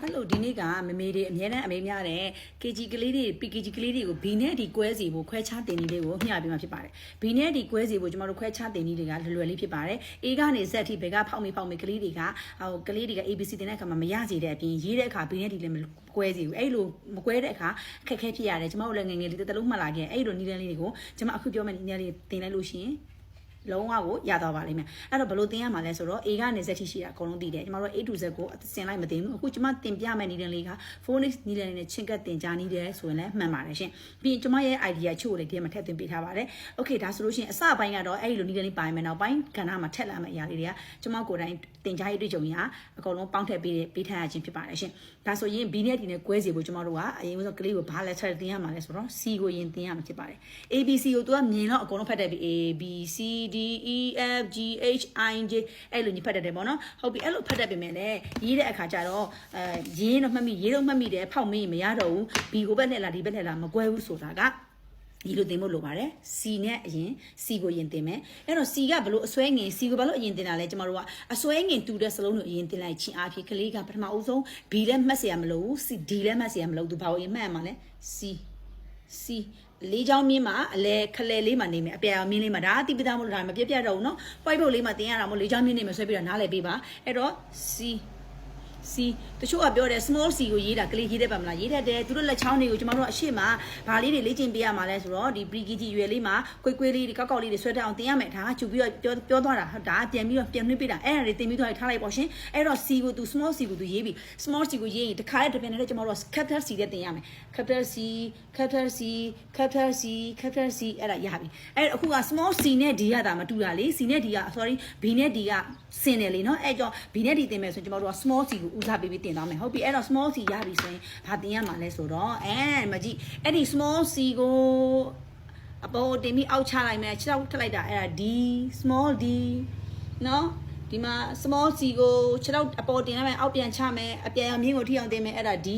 ဟယ်လိုဒီနေ့ကမမေတွေအများနဲ့အမေများတဲ့ KG ကလေးတွေ PKG ကလေးတွေကို B နဲ့ဒီကွဲစီဖို့ခွဲခြားတင်နည်းလေးကိုမျှပေးမှာဖြစ်ပါတယ်။ B နဲ့ဒီကွဲစီဖို့ကျမတို့ခွဲခြားတင်နည်းတွေကလွယ်လွယ်လေးဖြစ်ပါတယ်။ A ကနေ Z ထိဘယ်ကဖောက်မေဖောက်မေကလေးတွေကဟိုကလေးတွေက ABC တင်တဲ့အခါမှာမရစီတဲ့အပြင်ရေးတဲ့အခါ B နဲ့ဒီလည်းမကွဲစီဘူး။အဲ့လိုမကွဲတဲ့အခါအခက်အခဲဖြစ်ရတယ်။ကျမတို့လည်းငယ်ငယ်လေးတစ်လုံးမှတ်လာခဲ့အဲ့လိုနည်းလမ်းလေးတွေကိုကျမအခုပြောမယ့်နည်းလမ်းလေးတင်လိုက်လို့ရှိရင် လုံးဝကိုရသွားပါလိမ့်မယ်အဲ့တော့ဘယ်လိုသင်ရမှာလဲဆိုတော့ A ကနေ Z ထိရှိတာအကုန်လုံးသိတယ်ကျမတို့ A to Z ကိုဆင်လိုက်မသိဘူးအခုကျမသင်ပြမယ့်နည်းလမ်းလေးက phonics နည်းလမ်းလေးနဲ့ချင်းကပ်သင်ကြားနည်းတယ်ဆိုရင်လည်းမှန်ပါတယ်ရှင်ပြီးရင်ကျမရဲ့ idea ချို့လေးဒီမှာထည့်သွင်းပေးထားပါတယ် okay ဒါဆိုလို့ရှိရင်အစပိုင်းကတော့အဲ့ဒီလိုနည်းလမ်းလေးပါရင်မယ်နောက်ပိုင်းကဏ္ဍမှာထက်လာမယ့်အရာလေးတွေကကျမကိုယ်တိုင်သင်ကြားရေးတွေ့ကြုံရာအကုန်လုံးပေါင်းထည့်ပေးပေးထားရခြင်းဖြစ်ပါတယ်ရှင်ဒါဆိုရင် B နဲ့ D နဲ့꿰စီဖို့ကျမတို့ကအရင်ဆုံးကလေးကိုဘာ letter သင်ရမှာလဲဆိုတော့ C ကိုရင်သင်ရမှာဖြစ်ပါတယ် A B C ကိုသူကမြင်တော့အကုန်လုံးဖတ်တတ်ပြီ A B C D E F G H I J အဲ့လိုညဖတ်တတ်တယ်ပေါ့နော်ဟုတ်ပြီအဲ့လိုဖတ်တတ်ပြီမဲ့လည်းရေးတဲ့အခါကျတော့အဲရေးတော့မှတ်မိရေးတော့မှတ်မိတယ်ဖောက်မေးမရတော့ဘူး B ကိုဘက်နဲ့လားဒီဘက်နဲ့လားမကွဲဘူးဆိုတာကဒီလိုတင်ဖို့လိုပါတယ် C နဲ့အရင် C ကိုရင်တင်မယ်အဲ့တော့ C ကဘလို့အစွဲငင် C ကိုဘလို့အရင်တင်တာလဲကျမတို့ကအစွဲငင်တူတဲ့စလုံးကိုအရင်တင်လိုက်ချင်းအားဖြင့်ကလေးကပထမအဆုံး B လည်းမှတ်เสียမလို့ C D လည်းမှတ်เสียမလို့သူဘာလို့အရင်မှတ်ရမှာလဲ C C လေးချောင်းမြင်းမှာအလဲခလဲလေးမှာနေမယ်အပြာမြင်းလေးမှာဒါအတိပသားမလို့ဒါမပြက်ပြက်တော့ဘူးเนาะ white board လေးမှာတင်ရတာမို့လေးချောင်းမြင်းနေမှာဆွဲပြီးတော့နားလည်ပေးပါအဲ့တော့ C C တချို့ကပြောတယ် small C ကိုရေးတာကလေးရေးတတ်ပါမလားရေးတတ်တယ်သူတို့လက်ချောင်းတွေကိုကျမတို့အရှိမဗာလေးတွေလေ့ကျင့်ပေးရမှာလဲဆိုတော့ဒီ pre kg ရွယ်လေးမှာကွေးကွေးလေးတွေကောက်ကောက်လေးတွေဆွဲတတ်အောင်တင်ရမယ်ဒါကချူပြီးတော့ပြောပြောသွားတာဒါကပြန်ပြီးတော့ပြန်နှိပ်ပေးတာအဲ့ဒါတွေတင်ပြီးတော့ထားလိုက်ပေါ့ရှင်အဲ့တော့ C ကိုသူ small C ကိုသူရေးပြီး small C ကိုရေးရင်တခါတည်းတပြန်နဲ့ကျမတို့ capital C နဲ့တင်ရမယ် capital C capital C capital C capital C အဲ့ဒါရပြီအဲ့အခုက small C နဲ့ D ကဒါမတူတာလေ C နဲ့ D က sorry B နဲ့ D ကစင်တယ်လေနော်အဲ့ကြောင့် B နဲ့ D တင်မယ်ဆိုရင်ကျမတို့က small C ကိုဦးစားပေးပြီးတင်သွားမယ်ဟုတ်ပြီအဲ့တော့ small C ရပြီဆိုရင်ဘာတင်ရမှာလဲဆိုတော့အဲမကြည့်အဲ့ဒီ small C ကိုအပေါ်တင်ပြီးအောက်ချလိုက်မယ်ခြေထောက်ထက်လိုက်တာအဲ့ဒါ D small D နော်ဒီမှာ small c ကိုခြေထောက်အပေါ်တင်ရမယ်အောက်ပြန်ချမယ်အပြန်မြင့်ကိုထိအောင်တင်မယ်အဲ့ဒါ D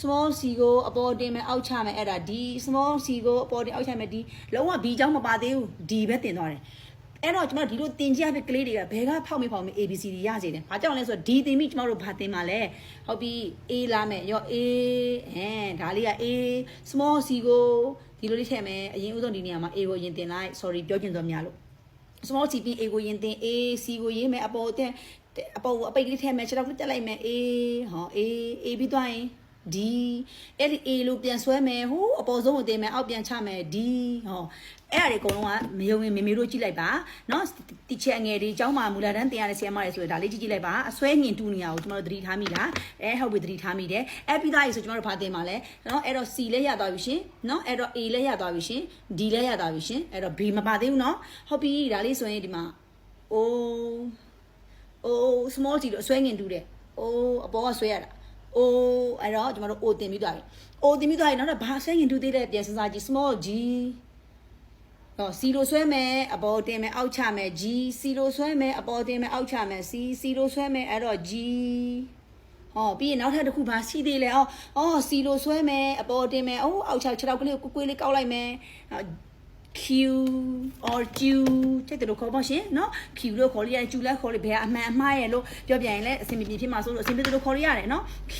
small c ကိုအပေါ်တင်မယ်အောက်ချမယ်အဲ့ဒါ D small c ကိုအပေါ်တင်အောက်ချမယ် D လုံးဝ B ကြောင်းမပါသေးဘူး D ပဲတင်သွားတယ် အဲ့တော့ကျမတို့ဒီလိုတင်ကြရတဲ့ကလေးတွေကဘယ်ကဖောက်မိဖောက်မိ ABCD ရစေတယ်။ဘာကြောင့်လဲဆိုတော့ D တင်ပြီးကျမတို့ဘာတင်မှာလဲ။ဟုတ်ပြီ A လာမယ်ရော A ဟမ်ဒါလေးက A small c ကိုဒီလိုလေးထည့်မယ်အရင်ဦးဆုံးဒီနေရာမှာ A ကိုရင်တင်လိုက် sorry ပြောချင်သွားများလို့ small tp a ကိုရင်တင် a c ကိုရေးမယ်အပေါ်တဲ့အပေါ်ကိုအပိတ်ကလေးထည့်မယ်ခြေထောက်လေးတက်လိုက်မယ် a ဟော a a ပြီးသွားရင် d အဲ့ဒီ a လို့ပြန်ဆွဲမယ်ဟိုအပေါ်ဆုံးကိုတင်မယ်အောက်ပြန်ချမယ် d ဟောအဲ့ဒါတွေအကုန်လုံးကမယုံရင်မေမေတို့ကြည့်လိုက်ပါเนาะတီချာငယ်တွေအကြောင်းမှာမူလာတန်းတင်ရတဲ့ဆီယမတွေဆိုရင်ဒါလေးကြည့်ကြည့်လိုက်ပါအစွဲငင်တူနေရကိုကျွန်တော်တို့သတိထားမိလားအဲဟုတ်ပြီသတိထားမိတယ်အဲ့ပြီးသားရေဆိုကျွန်တော်တို့ဖာတင်ပါလဲเนาะအဲ့တော့ c လည်းရသွားပြီရှင်เนาะအဲ့တော့ a လည်းရသွားပြီရှင် d လည်းရသွားပြီရှင်အဲ့တော့ b မပါသေးဘူးเนาะဟုတ်ပြီဒါလေးဆိုရင်ဒီမှာ o o small g လို့အစွဲငင်တူတယ် o အပေါ်ကဆွဲရတာ o အဲ့တော့ကျွန်တော်တို့ o တင်ပြီးသွားပြီ o တင်ပြီးသွားရင်နောက်တော့ဘာဆွဲငင်တူသေးတဲ့ပြန်စဉ်းစားကြည့် small g တော့ C လို့ဆွဲမယ်အပေါ်တင်မယ်အောက်ချမယ် G C လို့ဆွဲမယ်အပေါ်တင်မယ်အောက်ချမယ် C C လို့ဆွဲမယ်အဲ့တော့ G ဟောပြီးရင်နောက်ထပ်တစ်ခုပါရှိသေးလဲအော်အော် C လို့ဆွဲမယ်အပေါ်တင်မယ်အိုးအောက်ချခြေထောက်ကလေးကိုကွေးလေးကောက်လိုက်မယ် Q or Q တဲ့တို့ခေါ်ပါရှင်เนาะ Q လို့ခေါ်လိုက်ရတယ် Q လည်းခေါ်လိုက်ဘယ်အမှန်အမှားရဲ့လို့ပြောပြရင်လည်းအဆင်ပြေဖြစ်မှာဆိုလို့အဆင်ပြေလို့ခေါ်ရရတယ်เนาะ Q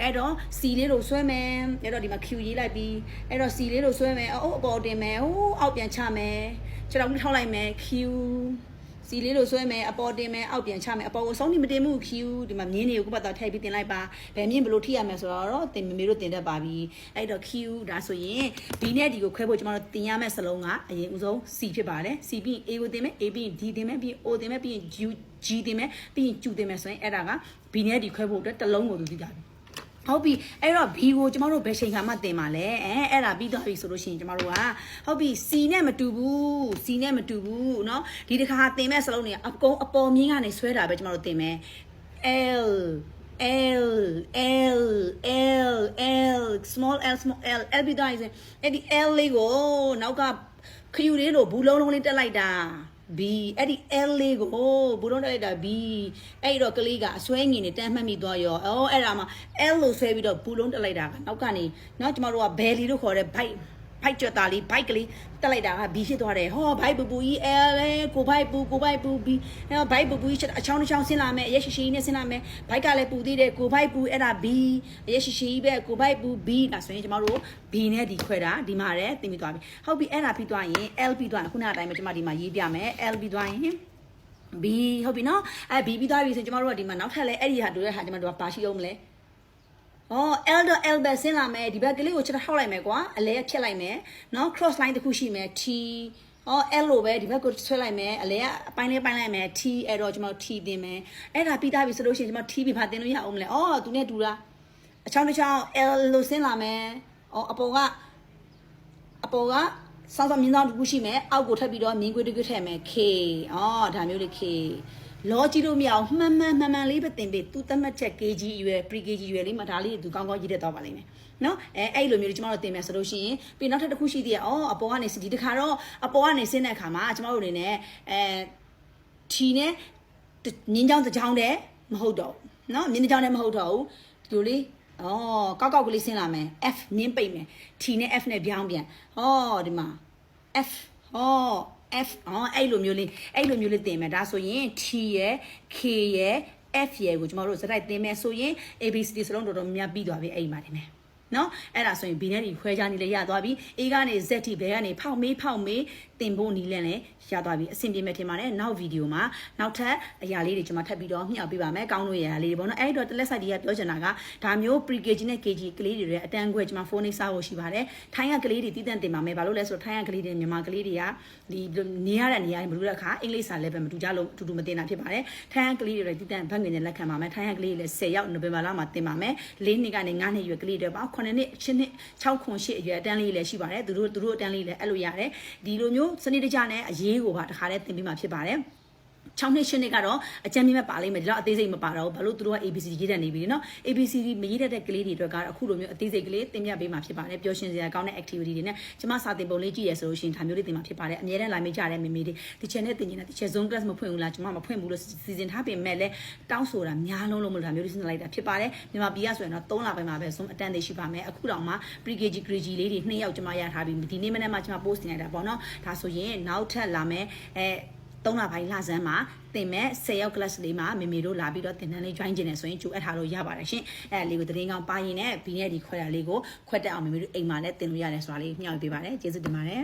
အဲ့တော့ C လေးလို့ဆွဲမယ်အဲ့တော့ဒီမှာ Q ရေးလိုက်ပြီးအဲ့တော့ C လေးလို့ဆွဲမယ်အိုးအပေါ်တင်မယ်ဟိုးအောက်ပြန်ချမယ်ခြေထောက်လေးထောက်လိုက်မယ် Q စီလေးလို့ဆွဲမယ်အပေါ်တင်မယ်အောက်ပြန်ချမယ်အပေါ်ကိုဆုံးနေမတင်ဘူး Q ဒီမှာမြင်းတွေကိုပတ်တော့ထည့်ပြီးတင်လိုက်ပါဘယ်မြင်းဘလို့ထိရမယ်ဆိုတော့တင်မမေတို့တင်တတ်ပါပြီအဲ့တော့ Q ဒါဆိုရင် B နဲ့ D ကိုခွဲဖို့ကျွန်တော်တို့တင်ရမယ့်စလုံးကအရင်ဦးဆုံး C ဖြစ်ပါတယ် C ပြီး A ကိုတင်မယ် A ပြီး D တင်မယ်ပြီး O တင်မယ်ပြီး G G တင်မယ်ပြီး Q တင်မယ်ဆိုရင်အဲ့ဒါက B နဲ့ D ခွဲဖို့အတွက်တစ်လုံးကိုသူသိကြပြီ ဟုတ်ပြီအဲ့တော့ B ကိုကျမတို့ဘယ်ချိန်ခါမှတင်ပါလဲအဲအဲ့ဒါပြီးသွားပြီဆိုလို့ရှိရင်ကျမတို့ကဟုတ်ပြီ C နဲ့မတူဘူး C နဲ့မတူဘူးเนาะဒီတစ်ခါတင်မဲ့စလုံးတွေအကုန်အပေါ်မြင်းကနေဆွဲတာပဲကျမတို့တင်မယ် L L L L L small L small L L ပြီးသွားရင်အဲ့ဒီ L လေးကိုနောက်ကခယူလေးလို့ဘူးလုံးလုံးလေးတက်လိုက်တာ B အဲ့ဒီ L လေးကိုဘုရုံးတက်လိုက်တာ B အဲ့တော့ကလေးကအစွဲငင်နေတန်းမှတ်မိသွားရောအော်အဲ့ဒါမှ L လို့ဆွဲပြီးတော့ဘုရုံးတက်လိုက်တာကနောက်ကနေနော်ကျမတို့က belly လို့ခေါ်တဲ့ bite ဘိုက်ကြွက်သားလေးဘိုက်ကလေးတက်လိုက်တာကဘီဖြစ်သွားတယ်ဟောဘိုက်ပူပူကြီးအဲလေကိုဘိုက်ပူကိုဘိုက်ပူဘီအဲဘိုက်ပူပူကြီးအချောင်းတစ်ချောင်းဆင်းလာမယ်အရက်ရှိရှိနဲ့ဆင်းလာမယ်ဘိုက်ကလည်းပူသေးတယ်ကိုဘိုက်ပူအဲ့ဒါဘီအရက်ရှိရှိပဲကိုဘိုက်ပူဘီဒါဆိုရင်ကျမတို့ဘီနဲ့ဒီခွဲတာဒီမှာရဲတင်ပြီးသွားပြီဟုတ်ပြီအဲ့ဒါပြီးသွားရင် L ပြီးသွားရင်ခုနကအတိုင်းပဲကျမဒီမှာရေးပြမယ် L ပြီးသွားရင် B ဟုတ်ပြီနော်အဲ B ပြီးသွားပြီဆိုရင်ကျမတို့ကဒီမှာနောက်ထပ်လဲအဲ့ဒီဟာတို့ရဲ့ဟာကျမတို့ကဘာရှိအောင်မလဲ ဩ L တော့ L ပဲဆင်းလာမယ်ဒီဘက်ကလေးကိုချက်ထောက်လိုက်မယ်ကွာအလဲဖြတ်လိုက်မယ်နော် cross line တစ်ခုရှိမယ် T ဩ L လို့ပဲဒီဘက်ကိုဆွဲလိုက်မယ်အလဲကအပိုင်းလေးပိုင်းလိုက်မယ် T အဲ့တော့ကျမတို့ T တင်မယ်အဲ့ဒါပြီးသားပြီဆိုလို့ရှိရင်ကျမတို့ T ပြီးဘာတင်လို့ရအောင်မလဲဩသူနဲ့တူတာအချောင်းတစ်ချောင်း L လို့ဆင်းလာမယ်ဩအပေါ်ကအပေါ်ကစောင်းစောင်းမြင်းဆောင်တစ်ခုရှိမယ်အောက်ကိုထပ်ပြီးတော့မြင်းခွေးတစ်ခုထည့်မယ် K ဩဒါမျိုးလေး K လောကြည့်လို့မရအောင်မှန်မှန်မှန်မှန်လေးပဲတင်ပေးသူသတ်မှတ်ချက် KG ရွယ် pre KG ရွယ်လေးမှာဒါလေးသူကောင်းကောင်းရေးတတ်တော့ပါလိမ့်မယ်နော်အဲအဲ့လိုမျိုးတွေကျမတို့တင်မယ်ဆိုလို့ရှိရင်ပြီးနောက်ထပ်တစ်ခုရှိသေးတယ်အော်အပေါ်ကနေဒီတစ်ခါတော့အပေါ်ကနေဆင်းတဲ့အခါမှာကျမတို့အနေနဲ့အဲထီနဲ့ညင်းချောင်းတစ်ချောင်းတည်းမဟုတ်တော့ဘူးနော်ညင်းချောင်းတည်းမဟုတ်တော့ဘူးဒီလိုလေးအော်ကောက်ကောက်ကလေးဆင်းလာမယ် F နင်းပိတ်မယ် T နဲ့ F နဲ့ပြောင်းပြန်ဟောဒီမှာ F ဟော F အော်အဲ့လိုမျိုးလေးအဲ့လိုမျိုးလေးတင်မယ်ဒါဆိုရင် T ရယ် K ရယ် F ရယ်ကိုကျမတို့စတိုက်တင်မယ်ဆိုရင် ABCD စလုံးတော်တော်များပြီးသွားပြီအဲ့ဒီမှာတင်မယ် နော်အဲ့ဒါဆိုရင် B နဲ့ D ခွဲခြားနေလေရသွားပြီ A ကနေ Z ထိဘယ်ကနေဖောက်မေးဖောက်မေးတင်ဖို့နီးလန့်လဲရသွားပြီအဆင်ပြေမဲ့ထင်ပါတယ်နောက်ဗီဒီယိုမှာနောက်ထပ်အရာလေးတွေကျွန်မထပ်ပြီးတော့မျှောက်ပေးပါမယ်ကောင်းလို့ရရာလေးတွေပေါ့နော်အဲ့ဒီတော့တလက်ဆိုင်ဒီကပြောချင်တာကဒါမျိုး pre kg နဲ့ kg ကလေးတွေရဲ့အတန်းခွဲကျွန်မဖုန်းနေစားဖို့ရှိပါတယ်ထိုင်းကကလေးတွေတည်တံ့တင်ပါမယ်ဘာလို့လဲဆိုတော့ထိုင်းကကလေးတွေမြန်မာကလေးတွေကဒီနေရတဲ့နေရာတွေမလို့တဲ့အခါအင်္ဂလိပ်စာ level မတူကြလို့အတူတူမတင်တာဖြစ်ပါတယ်ထိုင်းကကလေးတွေလည်းတည်တံ့ဘတ်ငွေနဲ့လက်ခံပါမယ်ထိုင်းကကလေးတွေလည်း10ရောက်နိုဝင်ဘာလမှာတင်ပါမယ်၄နှစ်ကနေ9နှစ်ရွယ်ကလေးတွေပါ9နှစ်10နှစ်6ခွန်8အရွယ်အတန်းလေးလည်းရှိပါတယ်သူတို့သူတို့အတန်းလေးလည်းအဲ့လိုရတယ်ဒီလိုမျိုးစနစ်တကျနဲ့အရေးကိုပါတခါတည်းသင်ပြီးမှဖြစ်ပါတယ် 6နှစ်8နှစ်ကတော့အကြမ်းမြင့်ပဲပါလိမ့်မယ်ဒီတော့အသေးစိတ်မပါတော့ဘူးဘာလို့သူတို့က ABC ရေးတတ်နေပြီနော် ABC မရေးတတ်တဲ့ကလေးတွေအတွက်ကတော့အခုလိုမျိုးအသေးစိတ်ကလေးသင်ပြပေးမှာဖြစ်ပါတယ်ပျော်ရွှင်စရာကောင်းတဲ့ activity တွေနဲ့ကျမစာသင်ပုံလေးကြည့်ရဆိုလို့ရှိရင်ဒါမျိုးလေးသင်မှာဖြစ်ပါတယ်အများနဲ့ line မိကြတဲ့မေမေတွေ teacher နဲ့သင်နေတာ teacher zone class မဖွင့်ဘူးလားကျမမဖွင့်ဘူးလို့ season ထားပေမဲ့လည်းတောင်းဆိုတာများလုံးလုံးမလို့ဒါမျိုးလေးစဉ်းစားလိုက်တာဖြစ်ပါတယ်မြန်မာပြည်ကဆိုရင်တော့3လပိုင်းမှာပဲ zone အတန်းတွေရှိပါမယ်အခုတောင်မှ pre-KG grade လေးတွေ2ယောက်ကျမရထားပြီးဒီနေ့မနေ့မှကျမ post တင်လိုက်တာပေါ့နော်ဒါဆိုရင်နောက်ထပ်လာမယ်အဲ 3လပိုင်းလဆန်းမှာသင်မဲ့10ရောက် class လေးမှာမေမေတို့လာပြီးတော့သင်တန်းလေး join ကျင်နေဆိုရင်ကြိုအပ်ထားလို့ရပါတယ်ရှင်အဲ့လေးကိုတရင်ကောင်ပါရင်လည်းဘီနဲ့ဒီခွဲတာလေးကိုခွက်တက်အောင်မေမေတို့အိမ်မှာလည်းသင်လို့ရတယ်ဆိုတာလေးညှောက်ပေးပါတယ်ကျေးဇူးတင်ပါတယ်